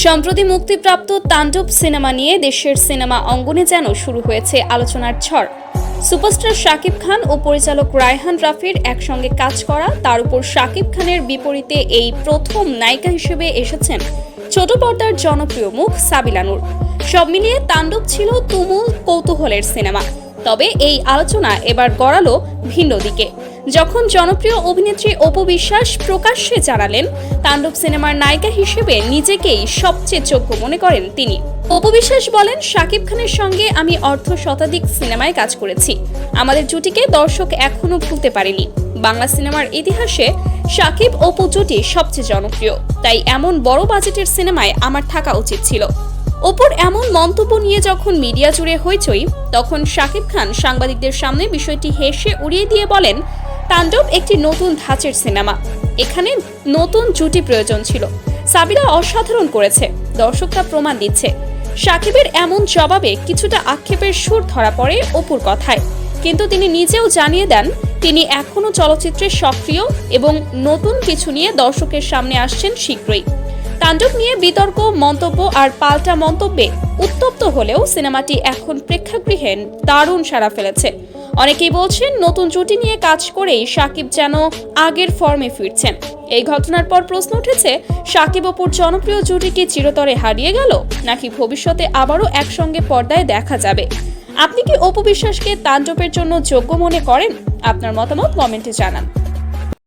সম্প্রতি মুক্তিপ্রাপ্ত তাণ্ডব সিনেমা নিয়ে দেশের সিনেমা অঙ্গনে যেন শুরু হয়েছে আলোচনার ঝড়। সুপারস্টার শাকিব খান ও পরিচালক রায়হান রাফির একসঙ্গে কাজ করা, তার উপর শাকিব খানের বিপরীতে এই প্রথম নায়িকা হিসেবে এসেছেন ছোট পর্দার জনপ্রিয় মুখ সাবিলানুর সব মিলিয়ে তাণ্ডব ছিল তুমুল কৌতূহলের সিনেমা। তবে এই আলোচনা এবার গড়ালো ভিন্ন দিকে। যখন জনপ্রিয় অভিনেত্রী অপু বিশ্বাস প্রকাশ্যে জানালেন, তাণ্ডব সিনেমার নায়িকা হিসেবে নিজেকেই সবচেয়ে যোগ্য মনে করেন তিনি। অপু বিশ্বাস বলেন, শাকিব খানের সঙ্গে আমি অর্ধ শতাধিক সিনেমায় কাজ করেছি। আমাদের জুটিকে দর্শক এখনও ভুলতে পারেনি। বাংলা সিনেমার ইতিহাসে শাকিব অপু জুটি সবচেয়ে জনপ্রিয়। তাই এমন বড় বাজেটের সিনেমায় আমার থাকা উচিত ছিল। ওপর এমন মন্তব্য নিয়ে যখন মিডিয়া জুড়ে হইচই, তখন শাকিব খান সাংবাদিকদের সামনে বিষয়টি হেসে উড়িয়ে দিয়ে বলেন, তাণ্ডব একটি নতুন ধাঁচের সিনেমা। এখানে নতুন জুটি প্রয়োজন ছিল। সাবিরা অসাধারণ করেছে দর্শক তা প্রমাণ দিচ্ছে। সাকিবের এমন জবাবে কিছুটা আক্ষেপের সুর ধরা পড়ে অপুর কথায়। কিন্তু তিনি নিজেও জানিয়ে দেন, তিনি এখনও চলচ্চিত্রে সক্রিয় এবং নতুন কিছু নিয়ে দর্শকের সামনে আসছেন শীঘ্রই। তাণ্ডব নিয়ে বিতর্ক, মন্তব্য আর পাল্টা মন্তব্যে উত্তপ্ত হলেও সিনেমাটি এখন প্রেক্ষাগৃহে দারুণ সাড়া ফেলেছে। অনেকেই বলছেন নতুন জুটি নিয়ে কাজ করেই সাকিব যেন আগের ফর্মে ফিরছেন। এই ঘটনার পর প্রশ্ন উঠেছে, সাকিব অপুর জনপ্রিয় জুটি কি চিরতরে হারিয়ে গেল, নাকি ভবিষ্যতে আবারও একসঙ্গে পর্দায় দেখা যাবে? আপনি কি অপু বিশ্বাসকে তাণ্ডবের জন্য যোগ্য মনে করেন? আপনার মতামত কমেন্টে জানান।